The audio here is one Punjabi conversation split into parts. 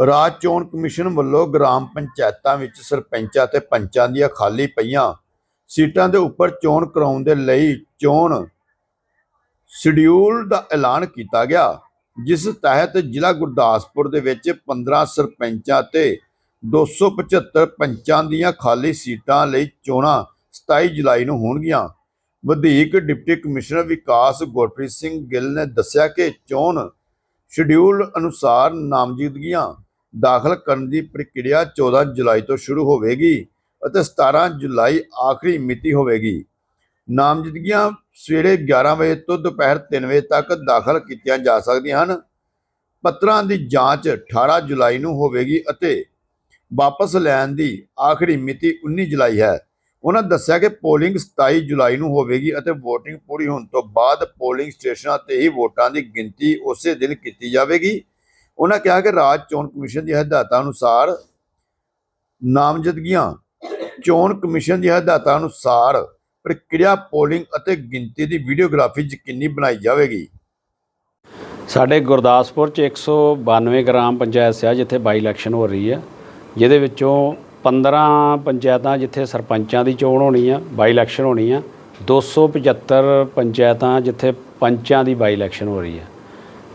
ਰਾਜ ਚੋਣ ਕਮਿਸ਼ਨ ਵੱਲੋਂ ਗ੍ਰਾਮ ਪੰਚਾਇਤਾਂ ਵਿੱਚ ਸਰਪੰਚਾਂ ਤੇ ਪੰਚਾਂ ਦੀਆਂ ਖਾਲੀ ਪਈਆਂ ਸੀਟਾਂ ਦੇ ਉੱਪਰ ਚੋਣ ਕਰਾਉਣ ਦੇ ਲਈ ਚੋਣ ਸ਼ਡਿਊਲ ਦਾ ਐਲਾਨ ਕੀਤਾ ਗਿਆ, ਜਿਸ ਤਹਿਤ ਜ਼ਿਲ੍ਹਾ ਗੁਰਦਾਸਪੁਰ ਦੇ ਵਿੱਚ 15 ਸਰਪੰਚਾਂ ਤੇ 275 ਪੰਚਾਂ ਦੀਆਂ ਖਾਲੀ ਸੀਟਾਂ ਲਈ ਚੋਣਾਂ 27 ਜੁਲਾਈ ਨੂੰ ਹੋਣਗੀਆਂ। ਵਧੀਕ ਡਿਪਟੀ ਕਮਿਸ਼ਨਰ ਵਿਕਾਸ ਗੁਰਪ੍ਰੀਤ ਸਿੰਘ ਗਿੱਲ ਨੇ ਦੱਸਿਆ ਕਿ ਚੋਣ ਸ਼ਡਿਊਲ ਅਨੁਸਾਰ ਨਾਮਜ਼ਦਗੀਆਂ ਦਾਖਲ ਕਰਨ ਦੀ ਪ੍ਰਕਿਰਿਆ 14 ਜੁਲਾਈ ਤੋਂ ਸ਼ੁਰੂ ਹੋਵੇਗੀ ਅਤੇ 17 ਜੁਲਾਈ ਆਖਰੀ ਮਿਤੀ ਹੋਵੇਗੀ। ਨਾਮਜ਼ਦਗੀਆਂ ਸਵੇਰੇ 11 ਵਜੇ ਤੋਂ ਦੁਪਹਿਰ 3 ਵਜੇ ਤੱਕ ਦਾਖਲ ਕੀਤੀਆਂ ਜਾ ਸਕਦੀਆਂ ਹਨ। ਪੱਤਰਾਂ ਦੀ ਜਾਂਚ 18 ਜੁਲਾਈ ਨੂੰ ਹੋਵੇਗੀ ਅਤੇ ਵਾਪਸ ਲੈਣ ਦੀ ਆਖਰੀ ਮਿਤੀ 19 ਜੁਲਾਈ ਹੈ। ਉਹਨਾਂ ਦੱਸਿਆ ਕਿ ਪੋਲਿੰਗ 27 ਜੁਲਾਈ ਨੂੰ ਹੋਵੇਗੀ ਅਤੇ VOTING ਪੂਰੀ ਹੋਣ ਤੋਂ ਬਾਅਦ ਪੋਲਿੰਗ ਸਟੇਸ਼ਨਾਂ ਤੇ ਹੀ ਵੋਟਾਂ ਦੀ ਗਿਣਤੀ ਉਸੇ ਦਿਨ ਕੀਤੀ ਜਾਵੇਗੀ। ਉਹਨਾਂ ਕਿਹਾ ਕਿ ਰਾਜ ਚੋਣ ਕਮਿਸ਼ਨ ਦੀਆਂ ਹਦਾਇਤਾਂ ਅਨੁਸਾਰ ਨਾਮਜ਼ਦਗੀਆਂ ਚੋਣ ਕਮਿਸ਼ਨ ਦੀਆਂ ਹਦਾਇਤਾਂ ਅਨੁਸਾਰ ਪ੍ਰਕਿਰਿਆ, ਪੋਲਿੰਗ ਅਤੇ ਗਿਣਤੀ ਦੀ ਵੀਡੀਓਗ੍ਰਾਫੀ ਯਕੀਨੀ ਬਣਾਈ ਜਾਵੇਗੀ। ਸਾਡੇ ਗੁਰਦਾਸਪੁਰ ਚ 192 ਗ੍ਰਾਮ ਪੰਚਾਇਤ ਸਿਆ ਜਿੱਥੇ ਬਾਈ ਇਲੈਕਸ਼ਨ ਹੋ ਰਹੀ ਹੈ, ਜਿਹਦੇ ਵਿੱਚੋਂ 15 ਪੰਚਾਇਤਾਂ ਜਿੱਥੇ ਸਰਪੰਚਾਂ ਦੀ ਚੋਣ ਹੋਣੀ ਆ, ਬਾਈ ਇਲੈਕਸ਼ਨ ਹੋਣੀ ਆ 275 ਪੰਚਾਇਤਾਂ ਜਿੱਥੇ ਪੰਚਾਂ ਦੀ ਬਾਈ ਇਲੈਕਸ਼ਨ ਹੋ ਰਹੀ ਹੈ।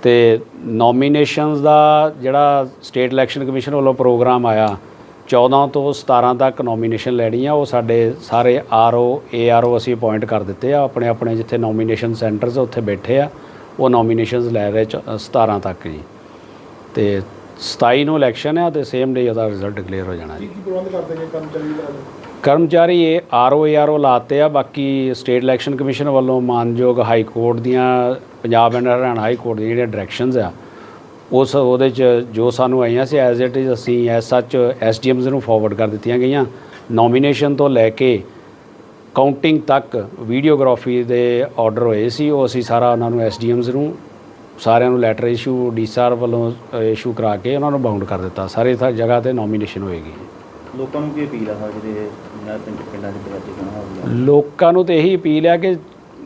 ਤੇ ਨੋਮੀਨੇਸ਼ਨਸ ਦਾ ਜਿਹੜਾ ਸਟੇਟ ਇਲੈਕਸ਼ਨ ਕਮਿਸ਼ਨ ਵੱਲੋਂ ਪ੍ਰੋਗਰਾਮ ਆਇਆ 14 ਤੋਂ 17 ਤੱਕ ਨੋਮੀਨੇਸ਼ਨ ਲੈਣੀ ਆ ਉਹ ਸਾਡੇ ਸਾਰੇ ਆਰਓ ਏਆਰਓ ਅਸੀਂ ਅਪਾਇੰਟ ਕਰ ਦਿੱਤੇ ਆ, ਆਪਣੇ ਆਪਣੇ ਜਿੱਥੇ ਨੋਮੀਨੇਸ਼ਨ ਸੈਂਟਰਸ ਉੱਥੇ ਬੈਠੇ ਆ, ਉਹ ਨੋਮੀਨੇਸ਼ਨਸ ਲੈ ਰਹੇ ਚ- 17 ਤੱਕ ਜੀ। ਤੇ 27 ਨੂੰ ਇਲੈਕਸ਼ਨ ਆ ਤੇ ਸੇਮ ਡੇ ਉਹਦਾ ਰਿਜ਼ਲਟ ਡਿਕਲੇਅਰ ਹੋ ਜਾਣਾ ਜੀ। ਕੀ ਪ੍ਰਬੰਧ ਕਰਦੇ ਨੇ ਕਰਮਚਾਰੀ ਦਾ? ਕਰਮਚਾਰੀ ਇਹ ਆਰਓ ਏਆਰਓ ਲਾਤੇ ਆ, ਬਾਕੀ ਸਟੇਟ ਇਲੈਕਸ਼ਨ ਕਮਿਸ਼ਨ ਵੱਲੋਂ ਮਾਨਯੋਗ ਹਾਈ ਕੋਰਟ ਦੀਆਂ, Punjab and Haryana high court ਦੀਆਂ ਜਿਹੜੀਆਂ ਡਾਇਰੈਕਸ਼ਨਸ ਆ, ਉਸ ਉਹਦੇ ਚ ਜੋ ਸਾਨੂੰ ਆਈਆਂ ਸੀ ਐਜ਼ ਇਟ ਇਜ਼ ਅਸੀਂ ਐਸ ਸੱਚ ਐਸਡੀਐਮਸ ਨੂੰ ਫਾਰਵਰਡ ਕਰ ਦਿੱਤੀਆਂ ਗਈਆਂ। ਨੋਮੀਨੇਸ਼ਨ ਤੋਂ ਲੈ ਕੇ ਕਾਊਂਟਿੰਗ ਤੱਕ ਵੀਡੀਓਗ੍ਰਾਫੀ ਦੇ ਆਰਡਰ ਹੋਏ ਸੀ, ਉਹ ਅਸੀਂ ਸਾਰਾ ਉਹਨਾਂ ਨੂੰ ਐਸਡੀਐਮਸ ਨੂੰ, ਸਾਰਿਆਂ ਨੂੰ ਲੈਟਰ ਇਸ਼ੂ ਡੀਸਆਰ ਵੱਲੋਂ ਇਸ਼ੂ ਕਰਾ ਕੇ ਉਹਨਾਂ ਨੂੰ ਬਾਉਂਡ ਕਰ ਦਿੱਤਾ। ਸਾਰੇ ਜਗ੍ਹਾ ਤੇ ਨੋਮੀਨੇਸ਼ਨ ਹੋਏਗੀ। ਲੋਕਾਂ ਨੂੰ ਕੀ ਅਪੀਲ ਆ ਜਿਹੜੇ ਪਿੰਡ ਪਿੰਡਾਂ ਗਾਣਾ ਹੋ ਗਿਆ ਲੋਕਾਂ ਨੂੰ ਤੇ ਇਹੀ ਅਪੀਲ ਹੈ ਕਿ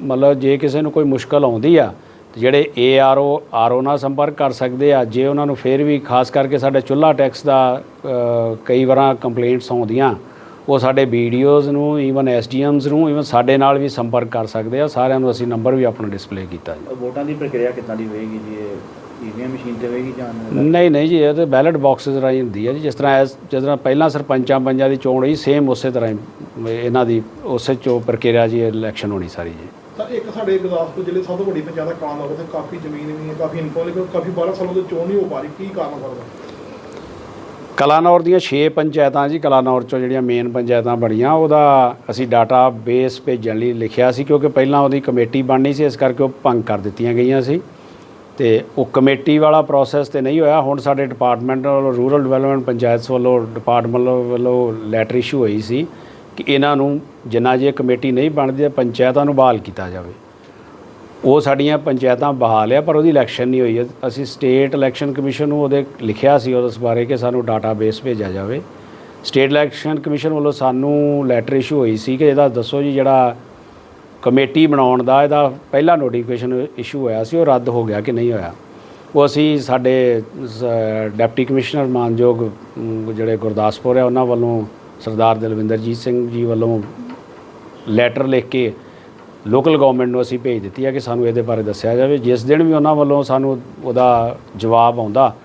ਮਤਲਬ ਜੇ ਕਿਸੇ ਨੂੰ ਕੋਈ ਮੁਸ਼ਕਲ ਆਉਂਦੀ ਆ ਜਿਹੜੇ ਏਆਰਓ ਆਰਓ ਨਾਲ ਸੰਪਰਕ ਕਰ ਸਕਦੇ ਆ ਜੇ ਉਹਨਾਂ ਨੂੰ ਫਿਰ ਵੀ ਖਾਸ ਕਰਕੇ ਸਾਡੇ ਚੁੱਲ੍ਹਾ ਟੈਕਸ ਦਾ ਕਈ ਵਾਰਾਂ ਕੰਪਲੇਂਟਸ ਆਉਂਦੀਆਂ ਉਹ ਸਾਡੇ ਵੀਡੀਓਜ਼ ਨੂੰ ਈਵਨ ਐਸਡੀਐਮਸ ਨੂੰ ਈਵਨ ਸਾਡੇ ਨਾਲ ਵੀ ਸੰਪਰਕ ਕਰ ਸਕਦੇ ਆ ਸਾਰਿਆਂ ਨੂੰ ਅਸੀਂ ਨੰਬਰ ਵੀ ਆਪਣਾ ਡਿਸਪਲੇ ਕੀਤਾ ਜੀ। ਵੋਟਾਂ ਦੀ ਪ੍ਰਕਿਰਿਆ ਕਿੱਦਾਂ ਦੀ ਹੋਏਗੀ ਜੀ ਇਹ? ਈਵੀਐਮ ਮਸ਼ੀਨ ਤੇ ਹੋਏਗੀ ਜਾਂ ਨਹੀਂ ਨਹੀਂ ਜੀ ਇਹ ਤੇ ਬੈਲਟ ਬਾਕਸਸ ਰਾਹੀਂ ਹੁੰਦੀ ਹੈ ਜੀ। ਜਿਸ ਤਰ੍ਹਾਂ ਜਿਸ ਤਰ੍ਹਾਂ ਪਹਿਲਾਂ ਸਰਪੰਚਾਂ ਪੰਚਾਂ ਦੀ ਚੋਣ ਹੋਈ ਸੇਮ ਉਸੇ ਤਰ੍ਹਾਂ ਹੀ ਇਹਨਾਂ ਦੀ ਉਸੇ ਚੋ ਪ੍ਰਕਿਰਿਆ ਜੀ ਇਲੈਕਸ਼ਨ ਹੋਣੀ ਸਾਰੀ ਜੀ। ਤਾਂ ਇੱਕ ਸਾਡੇ ਗੁਰਦਾਸਪੁਰ ਜ਼ਿਲ੍ਹੇ ਸਭ ਤੋਂ ਵੱਡੀ ਪੰਚਾਇਤ ਦਾ ਕਾਲਾ ਉੱਥੇ ਕਾਫੀ ਜ਼ਮੀਨ ਵੀ ਹੈ ਕਾਫੀ ਇਨਕਮ ਲੇਕਿਨ ਕਾਫੀ 12 ਸਾਲਾਂ ਤੋਂ ਚੋਣ ਨਹੀਂ ਹੋ ਪਾ ਰਹੀ। ਕੀ ਕਾਰਨ ਕਰਦਾ ਕਲਾਨੌਰ ਦੀਆਂ 6 ਪੰਚਾਇਤਾਂ ਜੀ ਕਲਾਨੌਰ ਚੋਂ ਜਿਹੜੀਆਂ ਮੇਨ ਪੰਚਾਇਤਾਂ ਬਣੀਆਂ ਉਹਦਾ ਅਸੀਂ ਡਾਟਾ ਬੇਸ ਭੇਜਣ ਲਈ ਲਿਖਿਆ ਸੀ ਕਿਉਂਕਿ ਪਹਿਲਾਂ ਉਹਦੀ ਕਮੇਟੀ ਬਣਨੀ ਸੀ ਇਸ ਕਰਕੇ ਉਹ ਭੰਗ ਕਰ ਦਿੱਤੀਆਂ ਗਈਆਂ ਸੀ। ਤੇ ਉਹ ਕਮੇਟੀ ਵਾਲਾ ਪ੍ਰੋਸੈਸ ਤੇ ਨਹੀਂ ਹੋਇਆ। ਹੁਣ ਸਾਡੇ ਡਿਪਾਰਟਮੈਂਟ ਵੱਲੋਂ ਰੂਰਲ ਡਿਵੈਲਪਮੈਂਟ ਪੰਚਾਇਤਸ ਵੱਲੋਂ ਡਿਪਾਰਟਮੈਂਟ ਵੱਲੋਂ ਲੈਟਰ ਇਸ਼ੂ ਹੋਈ ਸੀ ਕਿ ਇਹਨਾਂ ਨੂੰ ਜਿੰਨਾ ਜੇ ਕਮੇਟੀ ਨਹੀਂ ਬਣਦੀ ਪੰਚਾਇਤਾਂ ਨੂੰ ਬਹਾਲ ਕੀਤਾ ਜਾਵੇ। ਉਹ ਸਾਡੀਆਂ ਪੰਚਾਇਤਾਂ ਬਹਾਲ ਆ, ਪਰ ਉਹਦੀ ਇਲੈਕਸ਼ਨ ਨਹੀਂ ਹੋਈ। ਅਸੀਂ ਸਟੇਟ ਇਲੈਕਸ਼ਨ ਕਮਿਸ਼ਨ ਨੂੰ ਉਹਦੇ ਲਿਖਿਆ ਸੀ ਉਸ ਬਾਰੇ ਕਿ ਸਾਨੂੰ ਡਾਟਾਬੇਸ ਭੇਜਿਆ ਜਾਵੇ। ਸਟੇਟ ਇਲੈਕਸ਼ਨ ਕਮਿਸ਼ਨ ਵੱਲੋਂ ਸਾਨੂੰ ਲੈਟਰ ਇਸ਼ੂ ਹੋਈ ਸੀ ਕਿ ਇਹਦਾ ਦੱਸੋ ਜੀ ਜਿਹੜਾ ਕਮੇਟੀ ਬਣਾਉਣ ਦਾ ਇਹਦਾ ਪਹਿਲਾ ਨੋਟੀਫਿਕੇਸ਼ਨ ਇਸ਼ੂ ਹੋਇਆ ਸੀ, ਉਹ ਰੱਦ ਹੋ ਗਿਆ ਕਿ ਨਹੀਂ ਹੋਇਆ। ਉਹ ਅਸੀਂ ਸਾਡੇ, ਸ- ਡਿਪਟੀ ਕਮਿਸ਼ਨਰ ਮਾਨਯੋਗ ਜਿਹੜੇ ਗੁਰਦਾਸਪੁਰ ਹੈ, ਉਹਨਾਂ ਵੱਲੋਂ ਸਰਦਾਰ ਦਲਵਿੰਦਰਜੀਤ ਸਿੰਘ ਜੀ ਵੱਲੋਂ ਲੈਟਰ ਲਿਖ ਕੇ ਲੋਕਲ ਗਵਰਨਮੈਂਟ ਨੂੰ ਅਸੀਂ ਭੇਜ ਦਿੱਤੀ ਹੈ ਕਿ ਸਾਨੂੰ ਇਹਦੇ ਬਾਰੇ ਦੱਸਿਆ ਜਾਵੇ। ਜਿਸ ਦਿਨ ਵੀ ਉਹਨਾਂ ਵੱਲੋਂ ਸਾਨੂੰ ਉਹਦਾ ਜਵਾਬ ਆਉਂਦਾ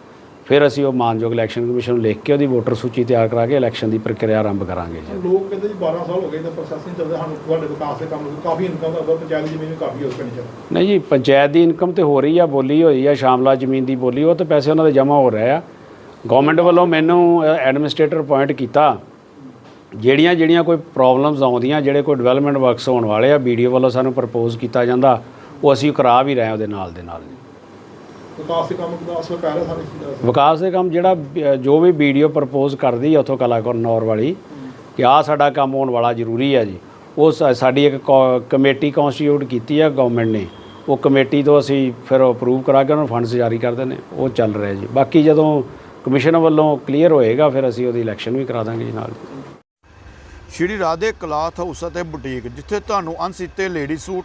ਫਿਰ ਅਸੀਂ ਉਹ ਮਾਨਯੋਗ ਇਲੈਕਸ਼ਨ ਕਮਿਸ਼ਨ ਨੂੰ ਲਿਖ ਕੇ ਉਹਦੀ ਵੋਟਰ ਸੂਚੀ ਤਿਆਰ ਕਰਾ ਕੇ ਇਲੈਕਸ਼ਨ ਦੀ ਪ੍ਰਕਿਰਿਆ ਆਰੰਭ ਕਰਾਂਗੇ ਜੀ। ਲੋਕ ਕਹਿੰਦੇ ਜੀ 12 ਸਾਲ ਹੋ ਗਏ ਤਾਂ ਪ੍ਰੋਸੈਸ ਨਹੀਂ ਚੱਲਦਾ ਸਾਨੂੰ ਤੁਹਾਡੇ ਵਿਕਾਸ ਦੇ ਕੰਮ ਨੂੰ ਕਾਫੀ ਇਨਕਮ ਦਾ ਪੰਚਾਇਤ ਦੀ ਜ਼ਮੀਨ ਕਾਫੀ ਹੋ ਪਿੰਡ ਚ ਨਹੀਂ ਜੀ ਪੰਚਾਇਤ ਦੀ ਇਨਕਮ ਤੇ ਹੋ ਰਹੀ ਆ ਬੋਲੀ ਹੋਈ ਆ ਸ਼ਾਮਲਾ ਜ਼ਮੀਨ ਦੀ ਬੋਲੀ ਉਹ ਤੇ ਪੈਸੇ ਉਹਨਾਂ ਦੇ ਜਮ੍ਹਾਂ ਹੋ ਰਹੇ ਆ। ਗਵਰਨਮੈਂਟ ਵੱਲੋਂ ਮੈਨੂੰ ਐਡਮਿਨਿਸਟ੍ਰੇਟਰ ਅਪਾਇੰਟ ਕੀਤਾ। ਜਿਹੜੀਆਂ ਜਿਹੜੀਆਂ ਕੋਈ ਪ੍ਰੋਬਲਮਸ ਆਉਂਦੀਆਂ ਜਿਹੜੇ ਕੋਈ ਡਿਵੈਲਪਮੈਂਟ ਵਰਕਸ ਹੋਣ ਵਾਲੇ ਆ ਵੀਡੀਓ ਵੱਲੋਂ ਸਾਨੂੰ ਪ੍ਰਪੋਜ਼ ਕੀਤਾ ਜਾਂਦਾ ਉਹ ਅਸੀਂ ਕਰਾ ਵੀ ਰਹੇ ਹਾਂ ਉਹਦੇ ਨਾਲ ਦੇ ਨਾਲ ਵਿਕਾਸ ਦੇ ਕੰਮ ਦਾ ਅਸਲ ਕਹਿ ਰਿਹਾ ਸਾਰੇ ਚੀਜ਼ ਦਾ ਵਿਕਾਸ ਦੇ ਕੰਮ ਜਿਹੜਾ ਜੋ ਵੀ ਵੀਡੀਓ ਪ੍ਰਪੋਜ਼ ਕਰਦੀ ਆ ਉਥੋਂ ਕਲਾਕਾਰ ਨੌਰ ਵਾਲੀ ਕਿ ਆਹ ਸਾਡਾ ਕੰਮ ਹੋਣ ਵਾਲਾ ਜ਼ਰੂਰੀ ਹੈ ਜੀ। ਉਹ ਸਾਡੀ ਇੱਕ ਕੌ- ਕਮੇਟੀ ਕਨਸਟੀਟਿਊਟ ਕੀਤੀ ਹੈ ਗਵਰਨਮੈਂਟ ਨੇ। ਉਹ ਕਮੇਟੀ ਤੋਂ ਅਸੀਂ ਫਿਰ ਅਪਰੂਵ ਕਰਾ ਕੇ ਉਹਨਾਂ ਨੂੰ ਫੰਡਸ ਜਾਰੀ ਕਰਦੇ ਨੇ ਉਹ ਚੱਲ ਰਿਹਾ ਜੀ। ਬਾਕੀ ਜਦੋਂ ਕਮਿਸ਼ਨ ਵੱਲੋਂ ਕਲੀਅਰ ਹੋਏਗਾ ਫਿਰ ਅਸੀਂ ਉਹਦੀ ਇਲੈਕਸ਼ਨ ਵੀ ਕਰਾ ਦਾਂਗੇ ਜੀ ਨਾਲ। ਸ਼੍ਰੀ ਰਾਧੇ ਕਲਾਥ ਹਾਊਸ ਅਤੇ ਬੁਟੀਕ ਜਿੱਥੇ ਤੁਹਾਨੂੰ ਅਣਸੀਤੇ ਲੇਡੀ ਸੂਟ